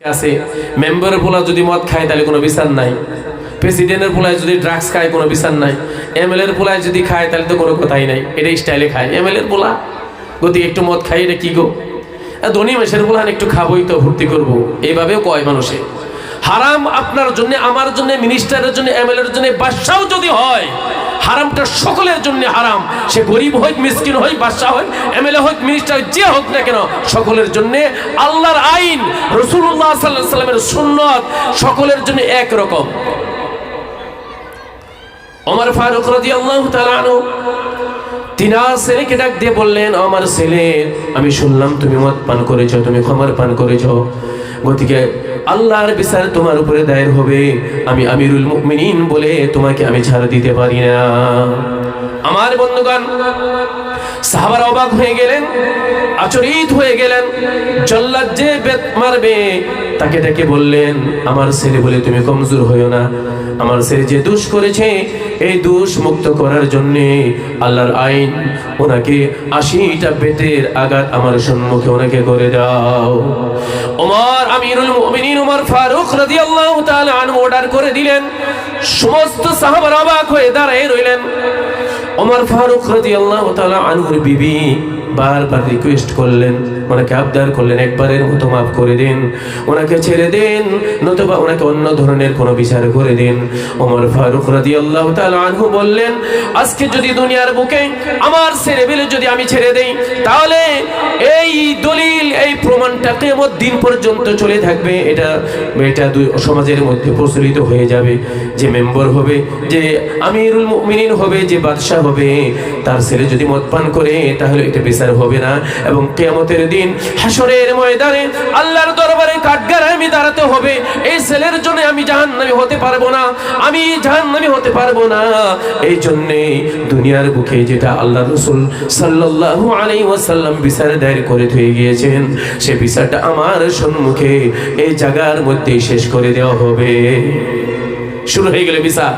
আছে। মেম্বারের পোলা যদি মদ খায়, তাহলে কোনো বিচার নাই। প্রেসিডেন্টের পোলায় যদি ড্রাগস খায়, কোনো বিচার নাই। এমএল এর পোলায় যদি খায়, তাহলে তো কোনো কথাই নাই। এটা স্টাইলে খায়। এমএল এর পোলা গতি, একটু মদ খাই, এটা কি গো? ধনী মাসের পোলান একটু খাবোই তো ভর্তি করব। এইভাবেও কয় মানুষে। হারাম আপনার জন্য, আমার জন্য মিনিস্টারের জন্য এমএল এর জন্য বাদশাও যদি হয় হারামটা সকলের জন্য হারাম। সে গরিব হোক, মিসকিন হোক, বাদশাহ হোক, এমএলএ হোক, মিনিস্টার, যে হোক না কেন, সকলের জন্য আল্লাহর আইন রসুল্লাহ সাল্লাহ সাল্লামের সুন্নত সকলের জন্য এক রকম ওমর ফারুক রাজি আল্লাহ তালানো তিনার ছেলেকে ডাক দিয়ে বললেন, আমার ছেলে, আমি শুনলাম তুমি মদ পান করেছ, তুমি খমর পান করেছ। গতিকে আল্লাহর বিচার তোমার উপরে দায়ের হবে। আমি আমিরুল মুমিনিন বলে তোমাকে আমি ছাড় দিতে পারি না। আমার বন্ধুগণ সাহাবার অবাক হয়ে গেলেন, আচরিত হয়ে গেলেন, জল্লাদ যে বেত মারবে তাকে ডেকে বললেন, আমার ছেলে বলে তুমি কমজোর হইও না। আমার ছেলে যে দোষ করেছে, এই দোষ মুক্ত করার জন্য আল্লাহর আইন ওনাকে আশিটা বেতের আঘাত আমার সম্মুখে ওনাকে করে দাও। ওমর, আমিরুল মুমিনিন ওমর ফারুক রাদিয়াল্লাহু তাআলা আনহু অর্ডার করে দিলেন। সমস্ত সাহাবারা অবাক হয়ে দাঁড়ায় রইলেন। ওমর ফারুক রাদিয়াল্লাহু তাআলা আনহুর বিবি। বারবার রিকোয়েস্ট করলেন, ওনাকে আবদার করলেন একবারের মতো মাফ করে দিন, ওনাকে ছেড়ে দিন, নতুবা ওনাকে অন্য ধরনের কোনো বিচার করে দিন। ওমর ফারুক রাদিয়াল্লাহু তাআলা আনহু বললেন, আজকে যদি দুনিয়ার বুকে আমার ছেড়ে বেলে যদি আমি ছেড়ে দেই, তাহলে এই দলিল, এই প্রমাণটা কিয়ামত দিন পর্যন্ত চলে থাকবে। এটা এটা দুই সমাজের মধ্যে প্রচলিত হয়ে যাবে। যে মেম্বার হবে, যে আমিরুল মুমিনিন হবে, যে বাদশাহ হবে, তার ছেলে যদি মদ পান করে, তাহলে এটা বিচার হবে না এবং কিয়ামতের দিন হাসরের ময়দানে আল্লাহর দরবারে কাঠগাড়ায় আমি দাঁড়াতে হবে। এই ছেলের জন্য আমি জাহান্নামী হতে পারব না, আমি জাহান্নামী হতে পারব না। এই জন্যে দুনিয়ার বুকে যেটা আল্লাহ রসুল সাল্লাল্লাহু আলাইহি ওয়াসাল্লাম বিচার দায়ের করে থয়ে গিয়েছেন, সে বিচারটা আমার সম্মুখে এই জায়গার মধ্যেই শেষ করে দেওয়া হবে। শুরু হয়ে গেল বিচার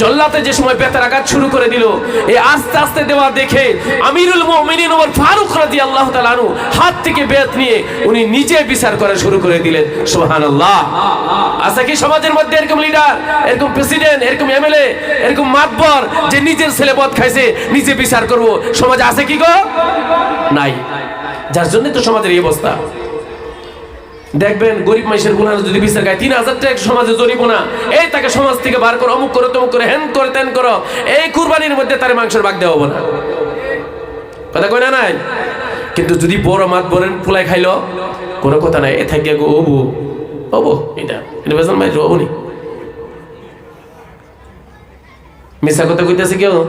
জল্লাতে যে সময় বেতার আঘাত শুরু করে দিল এই আস্তে আস্তে দেওয়া দেখে আমিরুল মুমিনিন ওমর ফারুক রাদিয়াল্লাহু তাআলা আনহু হাত থেকে বেত নিয়ে উনি নিজে বিচার করা শুরু করে দিলেন। সুবহানাল্লাহ। আছে কি সমাজের মধ্যে এরকম লিডার এরকম প্রেসিডেন্ট এরকম এমএলএ এরকম মাতবর, যে নিজের ছেলে পথ খাইছে, নিজে বিচার করব। সমাজে আছে কি গো? নাই। যার জন্য তো সমাজের এই অবস্থা। দেখবেন গরিব মানুষের গুণা যদি বিচার গায় তিন হাজার টাকা সমাজে জরিমানা এই তাকে সমাজ থেকে বার করো, অমুক করো, তমুক করে হ্যান করে, তেন করো। এই কুরবানির মধ্যে তার মাংসের ভাগ দেওয়া না। কথা কয় না নাই? কিন্তু যদি বড় মাত বলেন পোলাই খাইলো, কোনো কথা নাই। এ থাকিয়া গো, ওবু, ওবো এটা এটা বেতন মাই ওবু নি। মিশা কথা কইতেছে কেউ?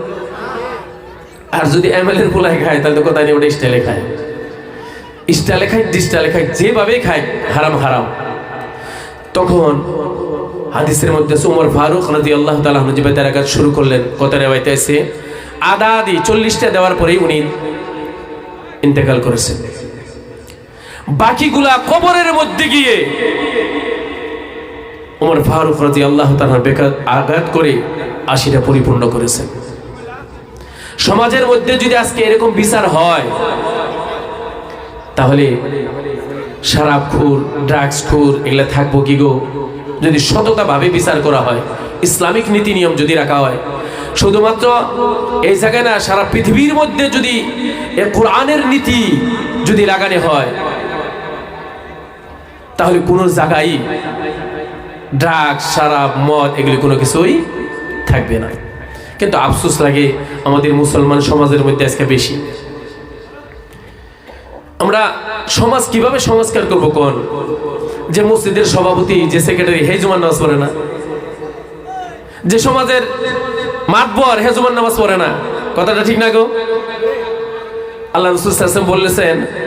আর যদি এমএলএর পোলাই খায়, তাহলে তো কথা নেই, ওটা স্টাইলে খায়। স্টাইলে খায় ডিস্টাইলে খায় যেভাবেই খায়, হারাম হারাম। তখন হাদিসের মধ্যে উমর ফারুক রাজি আল্লাহ তালা যে বেতার কাজ শুরু করলেন কত রেবাইতে এসে আদা আদি চল্লিশটা দেওয়ার পরেই উনি ইন্তেকাল করেছেন। বাকিগুলা কবরের মধ্যে গিয়ে উমর ফারুক রাজি আল্লাহ তালা বেকার আঘাত করে আশিটা পরিপূর্ণ করেছেন। সমাজের মধ্যে যদি আজকে এরকম বিচার হয় তাহলে শারাপ খুর, ড্রাগস খুর, এগুলা থাকব কি গো? যদি সততাভাবে বিচার করা হয়, ইসলামিক নীতি নিয়ম যদি রাখা হয়, শুধুমাত্র এই জায়গায় না, সারা পৃথিবীর মধ্যে যদি এ কোরআনের নীতি যদি লাগানো হয়, তাহলে কোনো জায়গায় ড্রাগস শারাপ মদ, এগুলি কোনো কিছুই থাকবে না। কিন্তু আফসোস লাগে আমাদের মুসলমান সমাজের মধ্যে আজকে বেশি। আমরা সমাজ কীভাবে সংস্কার করব কোন? যে মসজিদের সভাপতি, যে সেক্রেটারি হে জুমান নামাজ পড়ে না। যে সমাজের মাতবর, হে জুমান নামাজ পড়ে না। কথাটা ঠিক না গো? আল্লাহ রসুল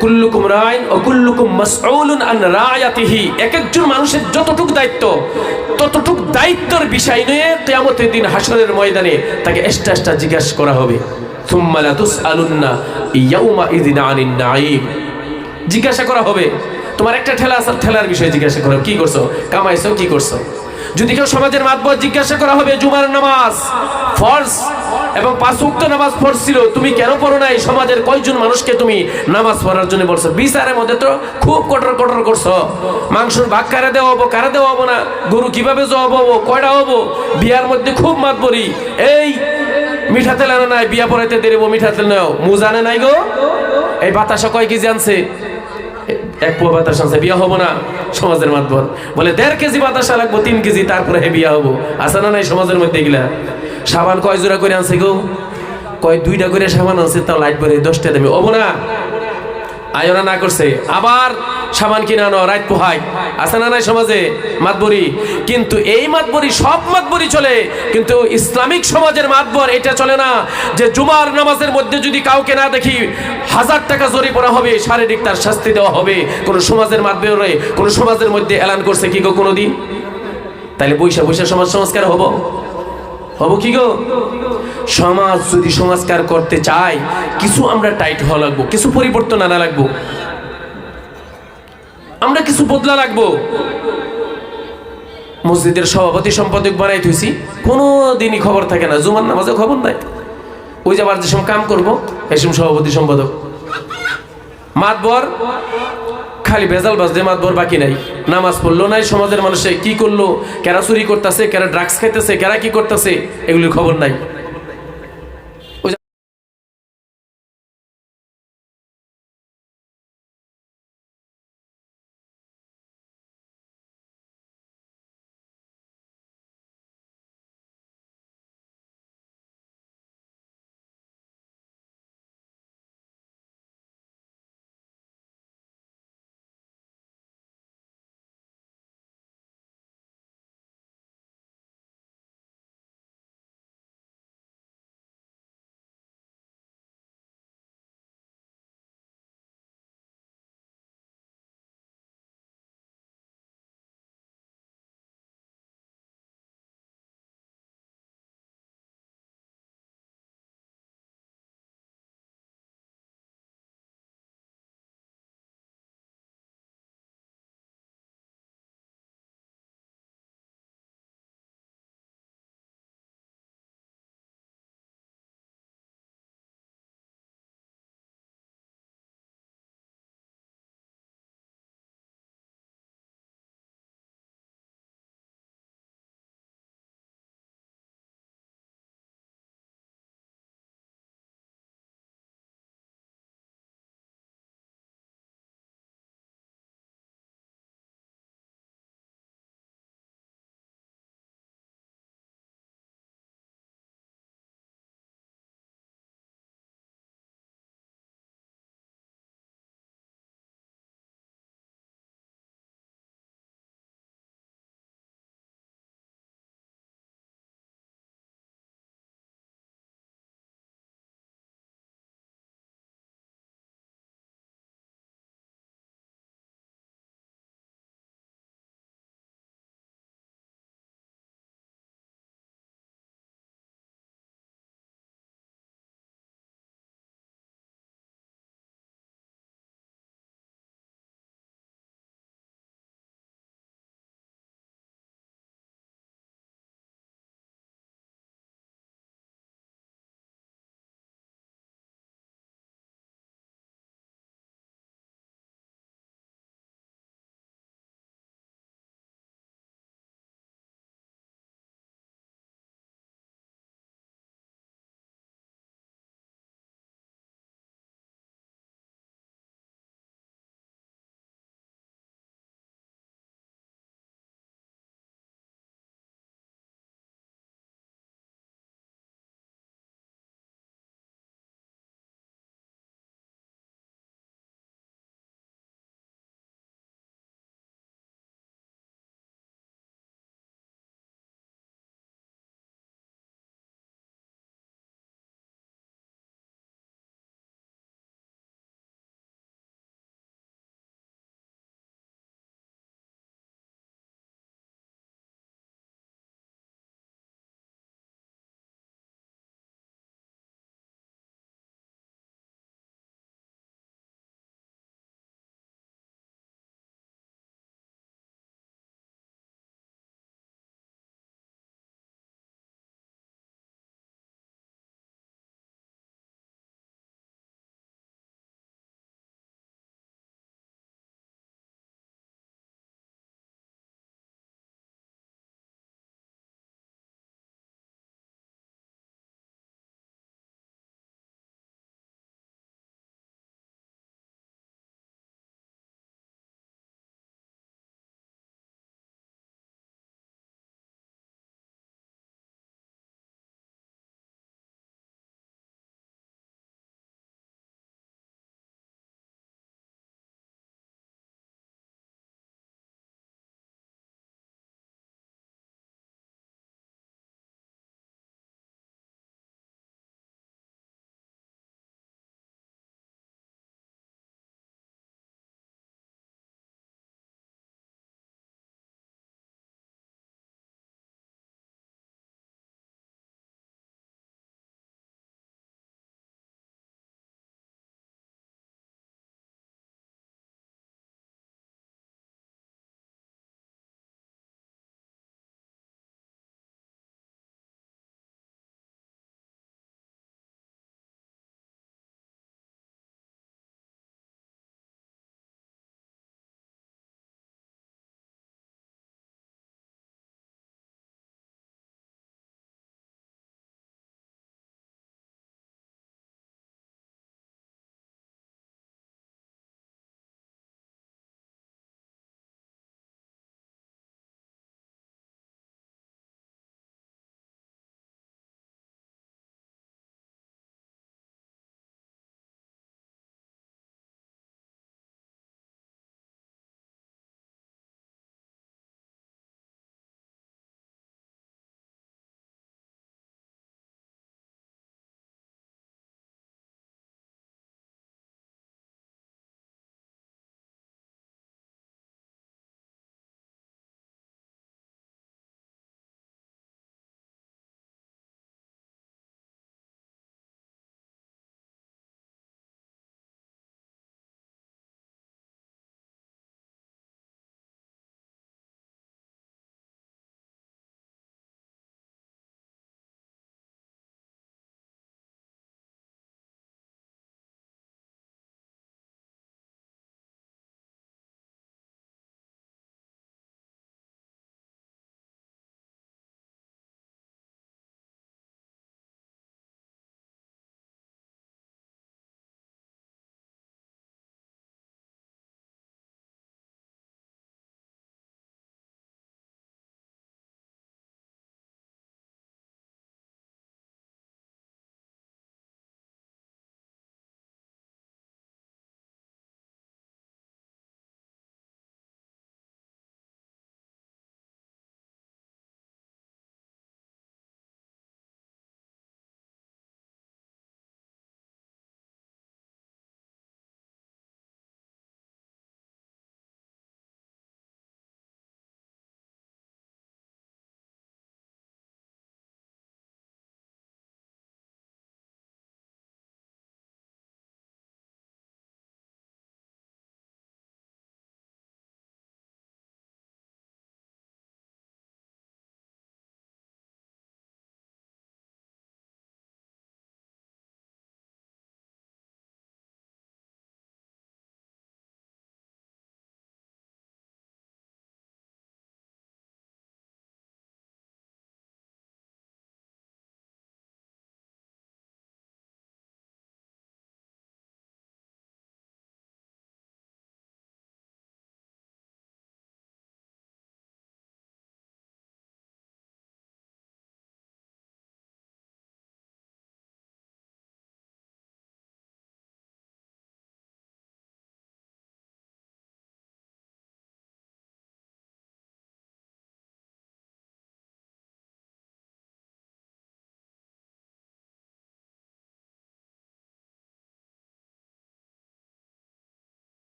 কুল্লুকুম ও কুল্লুকুম মাসউলুন আন রায়াতিহি। এক একজন মানুষের যতটুক দায়িত্ব, ততটুক দায়িত্বর বিষয় নিয়ে কিয়ামতের দিন ময়দানে তাকে এক্সট্রা এক্সট্রা জিজ্ঞাসা করা হবে। জিজ্ঞাসা করা হবে, তোমার একটা ঠেলা আছে, ঠেলার বিষয়ে জিজ্ঞাসা করো, কি করছ? কামাইছো, কি করছ? যদি কেউ সমাজের মাতবর জিজ্ঞাসা করা হবে, জুমার নামাজ ফরজ এবং পাঁচ উক্ত নামাজ পড়ছিল তুমি কেন পড়ো নাই? সমাজের কয়জন মানুষকে তুমি নামাজ পড়ার জন্য বলছো? বিচারের মধ্যে তো খুব কঠোর কঠোর করছ। মাংসর ভাগ কারে দেওয়া হব, কারে দেওয়া হব না? গরু কীভাবে জবাব হব কয়টা হব? বিয়ার মধ্যে খুব মাত পড়ি এই, মিঠা তেল নাই, বিয়া পড়াইতে দেব মিঠা তেল নাও। মুজানে নাই গো। এই বাতাসা কয় কেজি আনছে? এক পুয়া বাতাস আছে, বিয়া হব না সমাজের মাধ্যমে। বলে, দেড় কেজি বাতাস লাগবো তিন কেজি, তারপরে হে বিয়া হব। আসে না নাই সমাজের মধ্যে এগুলা? সাবান কয় জোড়া করে আনছে গো? কয় দুইটা করে সাবান আনছে, তাও লাইট পরে দশটা দেবে হব না। আয়োনা না করছে। আবার সাবান কিনে আনো রাইত পোহাই আছে না নাই সমাজে? মাতবরি। কিন্তু এই মাতবরি, সব মাতবরি চলে। কিন্তু ইসলামিক সমাজের মাতবর এটা চলে না যে জুমার নামাজের মধ্যে যদি কাউকে না দেখি, হাজার টাকা জরিমানা হবে, শারীরিক তার শাস্তি দেওয়া হবে। কোন সমাজের মাতবরে কোন সমাজের মধ্যে এলান করছে কি গো কোনো দিন তাহলে বৈশা বৈশা সমাজ সংস্কার হব। হব কি গো? সমাজ যদি সংস্কার করতে চায়, কিছু আমরা টাইট হওয়া লাগবো, কিছু পরিবর্তন আনা লাগবো। আমরা কিছু বদলা লাগবো মসজিদের সভাপতি সম্পাদক বানাই থুইছি কোনো দিনই খবর থাকে না, জুমার নামাজে খবর নাই। ওই যাবার যে সময় কাম করব এসম সভাপতি সম্পাদক। মাতবর, খালি ভেজাল বাজতে মাতবর বাকি নাই। নামাজ পড়ল নাই, সমাজের মানুষে কি করল, কেরা চুরি করতেছে, কেরা ড্রাগস খাইতেছে, কেরা কি করতেছে, এগুলির খবর নাই।